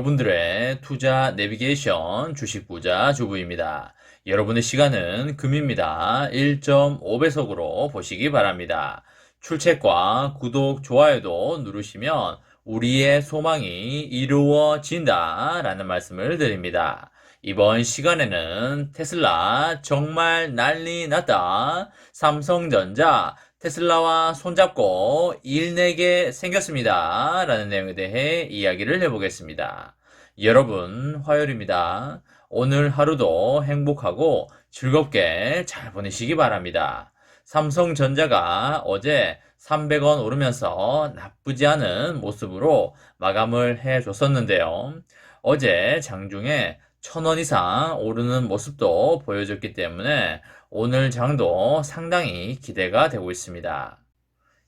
여러분들의 투자 내비게이션 주식 부자 주부입니다. 여러분의 시간은 금입니다. 1.5배속으로 보시기 바랍니다. 출첵과 구독, 좋아요도 누르시면 우리의 소망이 이루어진다 라는 말씀을 드립니다. 이번 시간에는 테슬라 정말 난리 났다. 삼성전자 테슬라와 손잡고 일 내게 생겼습니다. 라는 내용에 대해 이야기를 해보겠습니다. 여러분, 화요일입니다. 오늘 하루도 행복하고 즐겁게 잘 보내시기 바랍니다. 삼성전자가 어제 300원 오르면서 나쁘지 않은 모습으로 마감을 해 줬었는데요. 어제 장중에 1000원 이상 오르는 모습도 보여줬기 때문에 오늘 장도 상당히 기대가 되고 있습니다.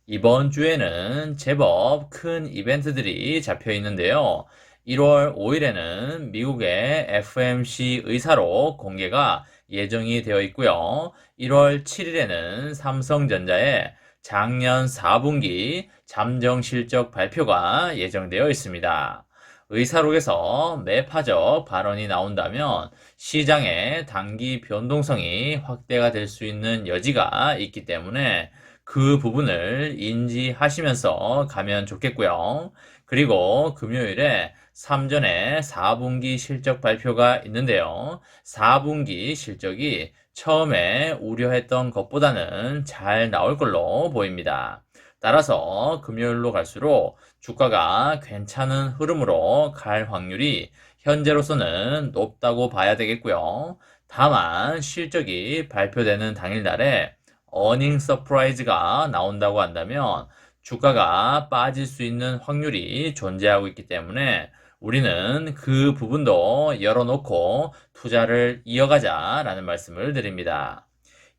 이번 주에는 제법 큰 이벤트들이 잡혀 있는데요. 1월 5일에는 미국의 FMC 의사로 공개가 예정이 되어 있고요. 1월 7일에는 삼성전자의 작년 4분기 잠정 실적 발표가 예정되어 있습니다. 의사록에서 매파적 발언이 나온다면 시장의 단기 변동성이 확대가 될 수 있는 여지가 있기 때문에 그 부분을 인지하시면서 가면 좋겠고요. 그리고 금요일에 3전에 4분기 실적 발표가 있는데요. 4분기 실적이 처음에 우려했던 것보다는 잘 나올 걸로 보입니다. 따라서 금요일로 갈수록 주가가 괜찮은 흐름으로 갈 확률이 현재로서는 높다고 봐야 되겠고요. 다만 실적이 발표되는 당일날에 어닝 서프라이즈가 나온다고 한다면 주가가 빠질 수 있는 확률이 존재하고 있기 때문에 우리는 그 부분도 열어놓고 투자를 이어가자라는 말씀을 드립니다.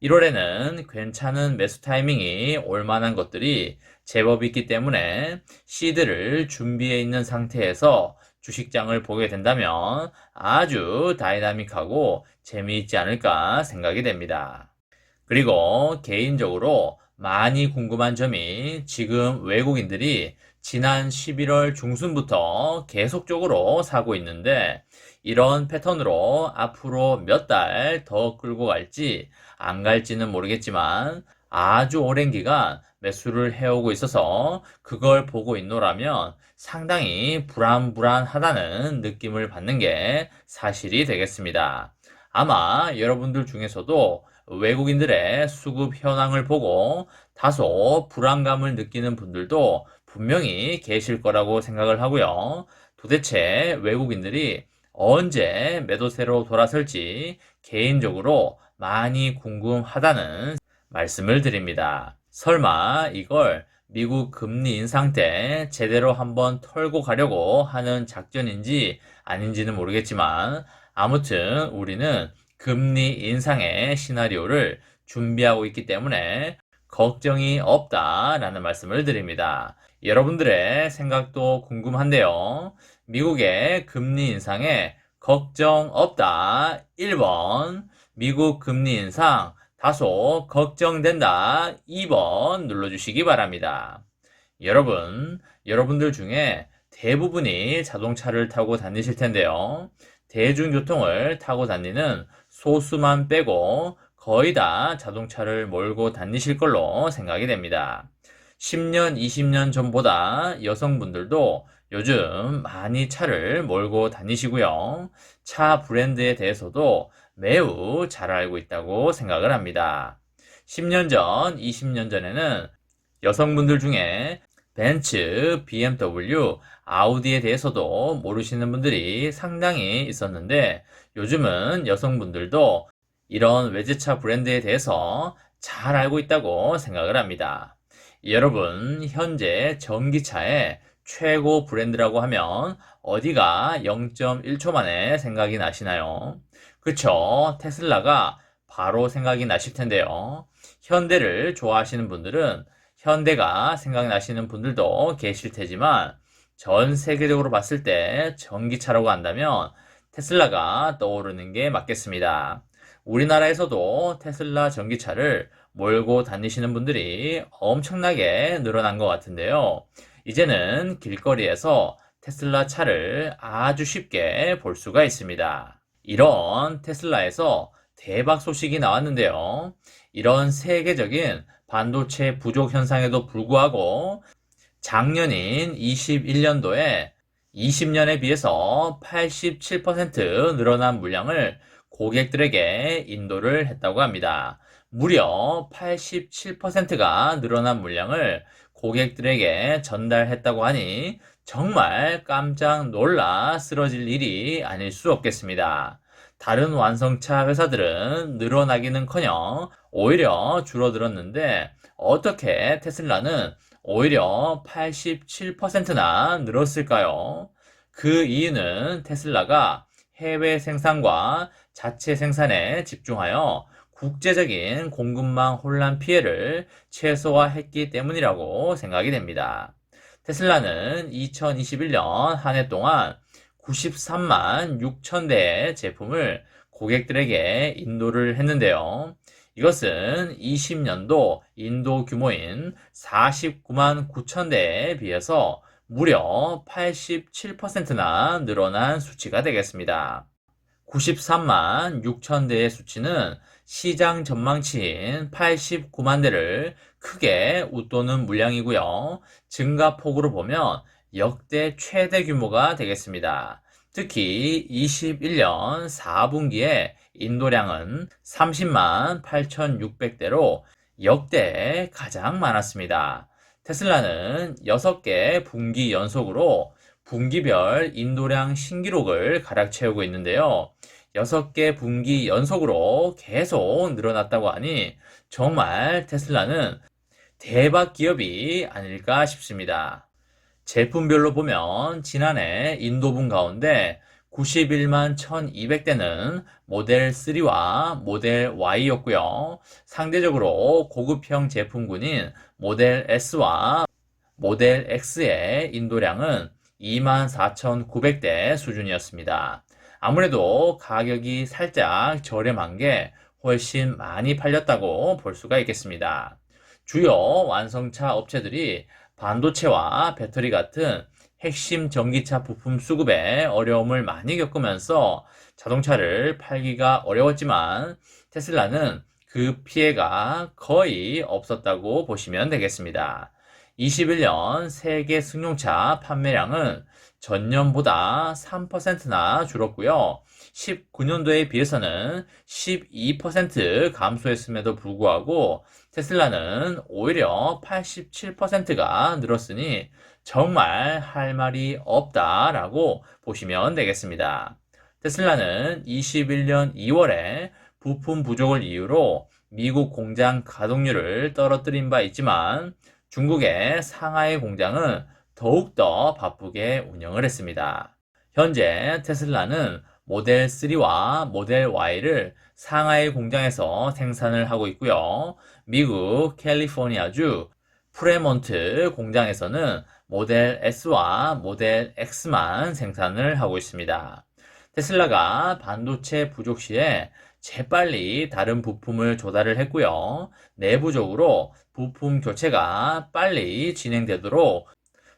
1월에는 괜찮은 매수 타이밍이 올 만한 것들이 제법 있기 때문에 시드를 준비해 있는 상태에서 주식장을 보게 된다면 아주 다이나믹하고 재미있지 않을까 생각이 됩니다. 그리고 개인적으로 많이 궁금한 점이 지금 외국인들이 지난 11월 중순부터 계속적으로 사고 있는데 이런 패턴으로 앞으로 몇 달 더 끌고 갈지 안 갈지는 모르겠지만 아주 오랜 기간 매수를 해오고 있어서 그걸 보고 있노라면 상당히 불안불안하다는 느낌을 받는 게 사실이 되겠습니다. 아마 여러분들 중에서도 외국인들의 수급 현황을 보고 다소 불안감을 느끼는 분들도 분명히 계실 거라고 생각을 하고요. 도대체 외국인들이 언제 매도세로 돌아설지 개인적으로 많이 궁금하다는 말씀을 드립니다. 설마 이걸 미국 금리 인상 때 제대로 한번 털고 가려고 하는 작전인지 아닌지는 모르겠지만 아무튼 우리는 금리 인상의 시나리오를 준비하고 있기 때문에 걱정이 없다라는 말씀을 드립니다. 여러분들의 생각도 궁금한데요. 미국의 금리 인상에 걱정 없다. 1번. 미국 금리 인상 다소 걱정된다. 2번 눌러주시기 바랍니다. 여러분, 여러분들 중에 대부분이 자동차를 타고 다니실 텐데요. 대중교통을 타고 다니는 소수만 빼고 거의 다 자동차를 몰고 다니실 걸로 생각이 됩니다. 10년, 20년 전보다 여성분들도 요즘 많이 차를 몰고 다니시고요. 차 브랜드에 대해서도 매우 잘 알고 있다고 생각을 합니다. 10년 전, 20년 전에는 여성분들 중에 벤츠, BMW, 아우디에 대해서도 모르시는 분들이 상당히 있었는데 요즘은 여성분들도 이런 외제차 브랜드에 대해서 잘 알고 있다고 생각을 합니다. 여러분, 현재 전기차의 최고 브랜드라고 하면 어디가 0.1초 만에 생각이 나시나요? 그쵸. 테슬라가 바로 생각이 나실 텐데요. 현대를 좋아하시는 분들은 현대가 생각나시는 분들도 계실 테지만 전 세계적으로 봤을 때 전기차라고 한다면 테슬라가 떠오르는 게 맞겠습니다. 우리나라에서도 테슬라 전기차를 몰고 다니시는 분들이 엄청나게 늘어난 것 같은데요. 이제는 길거리에서 테슬라 차를 아주 쉽게 볼 수가 있습니다. 이런 테슬라에서 대박 소식이 나왔는데요. 이런 세계적인 반도체 부족 현상에도 불구하고 작년인 21년도에 20년에 비해서 87% 늘어난 물량을 고객들에게 인도를 했다고 합니다. 무려 87%가 늘어난 물량을 고객들에게 전달했다고 하니 정말 깜짝 놀라 쓰러질 일이 아닐 수 없겠습니다. 다른 완성차 회사들은 늘어나기는 커녕 오히려 줄어들었는데 어떻게 테슬라는 오히려 87%나 늘었을까요? 그 이유는 테슬라가 해외 생산과 자체 생산에 집중하여 국제적인 공급망 혼란 피해를 최소화했기 때문이라고 생각이 됩니다. 테슬라는 2021년 한 해 동안 93만 6천 대의 제품을 고객들에게 인도를 했는데요. 이것은 20년도 인도 규모인 49만 9천 대에 비해서 무려 87%나 늘어난 수치가 되겠습니다. 93만 6천 대의 수치는 시장 전망치인 89만 대를 크게 웃도는 물량이고요. 증가폭으로 보면 역대 최대 규모가 되겠습니다. 특히 21년 4분기에 인도량은 30만 8,600대로 역대 가장 많았습니다. 테슬라는 6개 분기 연속으로 분기별 인도량 신기록을 가락채우고 있는데요. 6개 분기 연속으로 계속 늘어났다고 하니 정말 테슬라는 대박 기업이 아닐까 싶습니다. 제품별로 보면 지난해 인도분 가운데 91만 1200대는 모델 3와 모델 Y였고요. 상대적으로 고급형 제품군인 모델 S와 모델 X의 인도량은 24,900대 수준이었습니다. 아무래도 가격이 살짝 저렴한 게 훨씬 많이 팔렸다고 볼 수가 있겠습니다. 주요 완성차 업체들이 반도체와 배터리 같은 핵심 전기차 부품 수급에 어려움을 많이 겪으면서 자동차를 팔기가 어려웠지만 테슬라는 그 피해가 거의 없었다고 보시면 되겠습니다. 21년 세계 승용차 판매량은 전년보다 3%나 줄었고요. 19년도에 비해서는 12% 감소했음에도 불구하고 테슬라는 오히려 87%가 늘었으니 정말 할 말이 없다라고 보시면 되겠습니다. 테슬라는 21년 2월에 부품 부족을 이유로 미국 공장 가동률을 떨어뜨린 바 있지만 중국의 상하이 공장은 더욱더 바쁘게 운영을 했습니다. 현재 테슬라는 모델 3와 모델 Y를 상하이 공장에서 생산을 하고 있고요. 미국 캘리포니아주 프레몬트 공장에서는 모델 S와 모델 X만 생산을 하고 있습니다. 테슬라가 반도체 부족 시에 재빨리 다른 부품을 조달을 했고요. 내부적으로 부품 교체가 빨리 진행되도록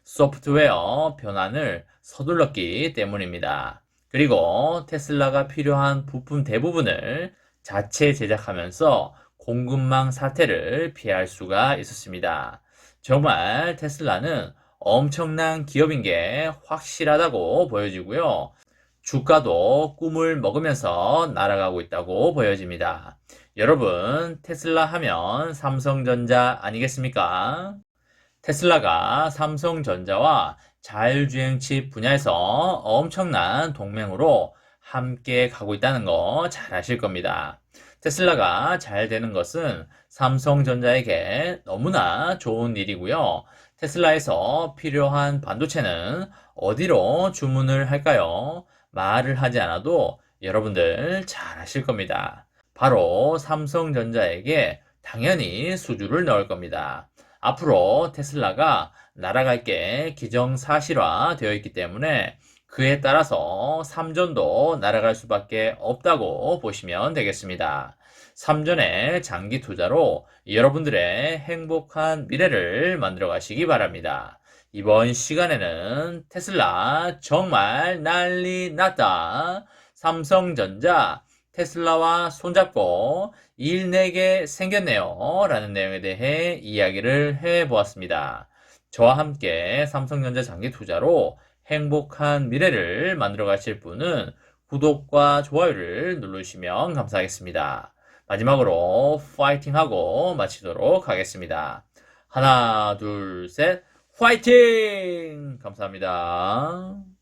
소프트웨어 변환을 서둘렀기 때문입니다. 그리고 테슬라가 필요한 부품 대부분을 자체 제작하면서 공급망 사태를 피할 수가 있었습니다. 정말 테슬라는 엄청난 기업인 게 확실하다고 보여지고요. 주가도 꿈을 먹으면서 날아가고 있다고 보여집니다. 여러분, 테슬라 하면 삼성전자 아니겠습니까? 테슬라가 삼성전자와 자율주행칩 분야에서 엄청난 동맹으로 함께 가고 있다는 거 잘 아실 겁니다. 테슬라가 잘 되는 것은 삼성전자에게 너무나 좋은 일이고요. 테슬라에서 필요한 반도체는 어디로 주문을 할까요? 말을 하지 않아도 여러분들 잘 아실 겁니다. 바로 삼성전자에게 당연히 수주를 넣을 겁니다. 앞으로 테슬라가 날아갈 게 기정사실화 되어 있기 때문에 그에 따라서 삼전도 날아갈 수밖에 없다고 보시면 되겠습니다. 삼전의 장기 투자로 여러분들의 행복한 미래를 만들어 가시기 바랍니다. 이번 시간에는 테슬라 정말 난리 났다. 삼성전자 테슬라와 손잡고 일 내게 생겼네요. 라는 내용에 대해 이야기를 해 보았습니다. 저와 함께 삼성전자 장기 투자로 행복한 미래를 만들어 가실 분은 구독과 좋아요를 누르시면 감사하겠습니다. 마지막으로 파이팅하고 마치도록 하겠습니다. 하나, 둘, 셋, 파이팅! 감사합니다.